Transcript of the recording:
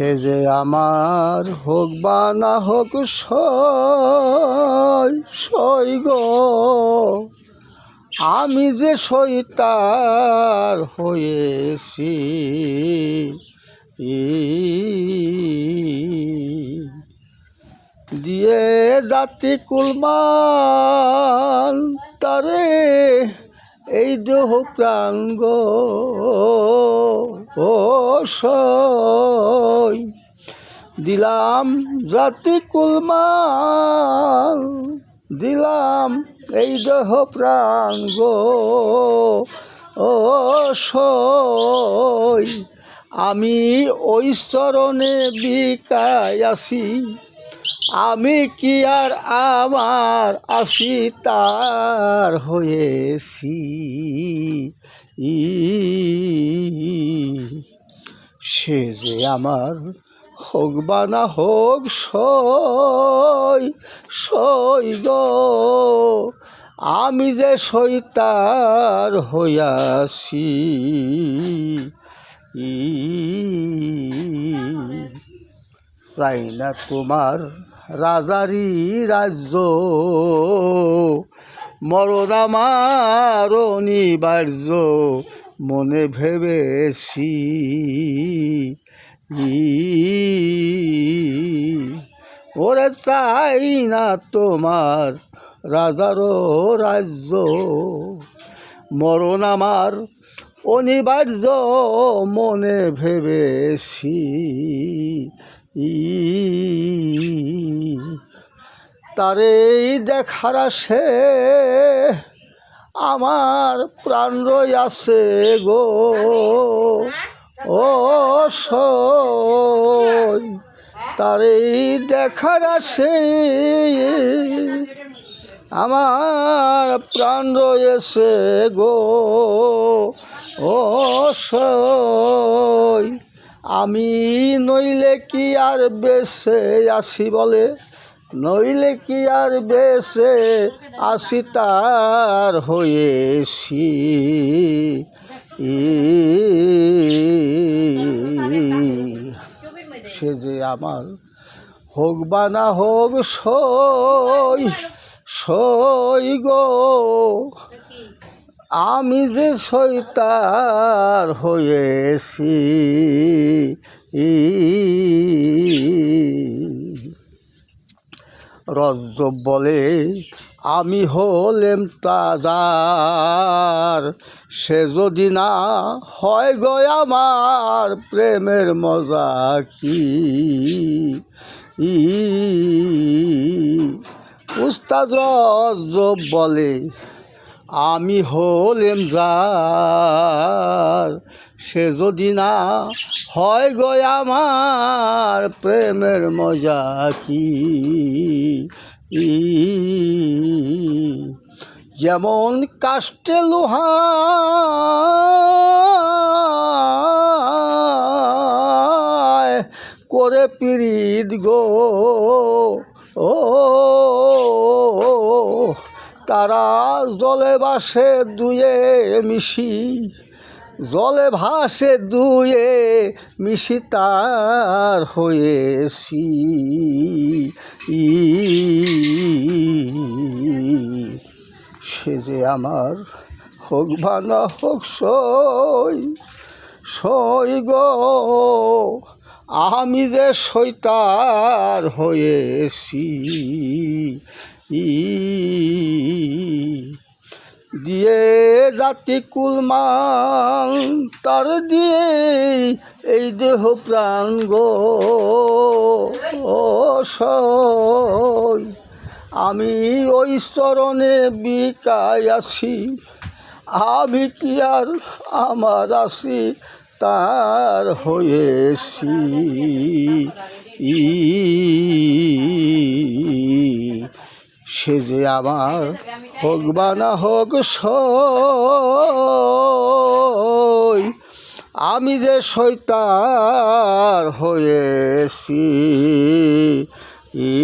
সে যে আমার হোক বা না হোক সই গো। আমি যে সইতার হয়েছি দিয়ে জাতি কুলমান তারে, এই দেহ প্রাণ গো। ও সই দিলাম জাতি কুলমান দিলাম এই দেহ প্রাণ গো। ও সই আমি ওই চরণে বিকায় আছি আমি কি আর আমার আসি তার হয়েছি? ই সে যে আমার হোক বা না হোক সই সই গো। আমি যে সইতার হইয়াছি, ই চাই না তোমার রাজারি রাজ্য। মরণ আমার অনিবার্য। মনে ভেবেছি ওরে চাই না তোমার রাজারও রাজ্য। মরণ আমার অনিবার্য, মনে ভেবেছি তারে দেখার আসে আমার প্রাণ আছে গো। ও তারে দেখার আসে। আমার প্রাণ রয়েছে গো। ও আমি নইলে কি আর বেসে আসি বলে? নইলে কি আর বেসে আসি তার হয়েছি? সে যে আমার হোক বা না হোক সই সই গো। আমি যে সইতার হয়েছি। রজ্জ বলে, আমি হলেম তাজার। সে যদি না হয় গো আমার প্রেমের মজা কি? উস্তাদ রজ্জ বলে, আমি হলেম যার সে যদি না হয় গো আমার প্রেমের মজা কি? যেমন কাষ্টে লোহা, করে পিরিত গো। ও তারা জলে বাসে দুয়ে মিশি জলে ভাসে দুয়ে মিশি তার হয়েছি। সে যে আমার হোক ভাঙা হোক সই সই গো, আমি যে সইতার হয়েছি। দিয়ে জাতি কুলমান তার দিয়ে এই দেহ প্রাণ গো আমি ওই চরণে বিকায় আছি, আমি কি আর আমার আছি তার হয়েছি। ই সে যে আমার হোক বা না হোক সই আমি যে সৈতার হয়েছি। ই